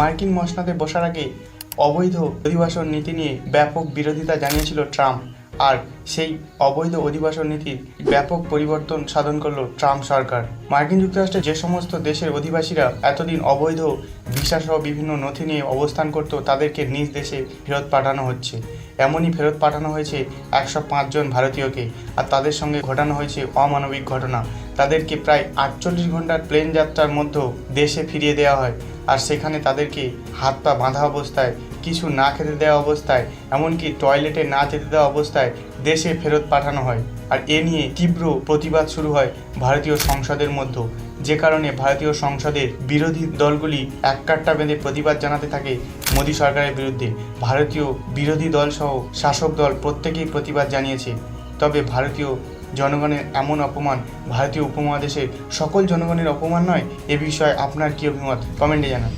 মার্কিন মসনাদে বসার আগে অবৈধ অধিবাসন নীতি নিয়ে ব্যাপক বিরোধিতা জানিয়েছিল ট্রাম্প, আর সেই অবৈধ অধিবাসন নীতির ব্যাপক পরিবর্তন সাধন করল ট্রাম্প সরকার। মার্কিন যুক্তরাষ্ট্রের যে সমস্ত দেশের অধিবাসীরা এতদিন অবৈধ ভিসা সহ বিভিন্ন নথি নিয়ে অবস্থান করত, তাদেরকে নিজ দেশে ফেরত পাঠানো হচ্ছে। এমনই ফেরত পাঠানো হয়েছে একশো জন ভারতীয়কে, আর তাদের সঙ্গে ঘটানো হয়েছে অমানবিক ঘটনা। তাদেরকে প্রায় আটচল্লিশ ঘণ্টার প্লেন যাত্রার মধ্যেও দেশে ফিরিয়ে দেওয়া হয়। আর সেখানে তাদেরকে হাত পা বাঁধা অবস্থায়, কিছু না খেতে দেওয়া অবস্থায়, এমনকি টয়লেটে না যেতে দেওয়া অবস্থায় দেশে ফেরত পাঠানো হয়। আর এ নিয়ে তীব্র প্রতিবাদ শুরু হয় ভারতীয় সংসদের মধ্যে যে কারণে ভারতীয় সংসদের বিরোধী দলগুলি এককাট্টা বেঁধে প্রতিবাদ জানাতে থাকে মোদী সরকারের বিরুদ্ধে। ভারতীয় বিরোধী দলসহ শাসক দল প্রত্যেকেই প্রতিবাদ জানিয়েছে। তবে ভারতীয় জনগণের এমন অপমান, ভারতীয় উপমহাদেশের সকল জনগণের অপমান নয়, এ বিষয়ে আপনার কী অভিমত? কমেন্টে জানান।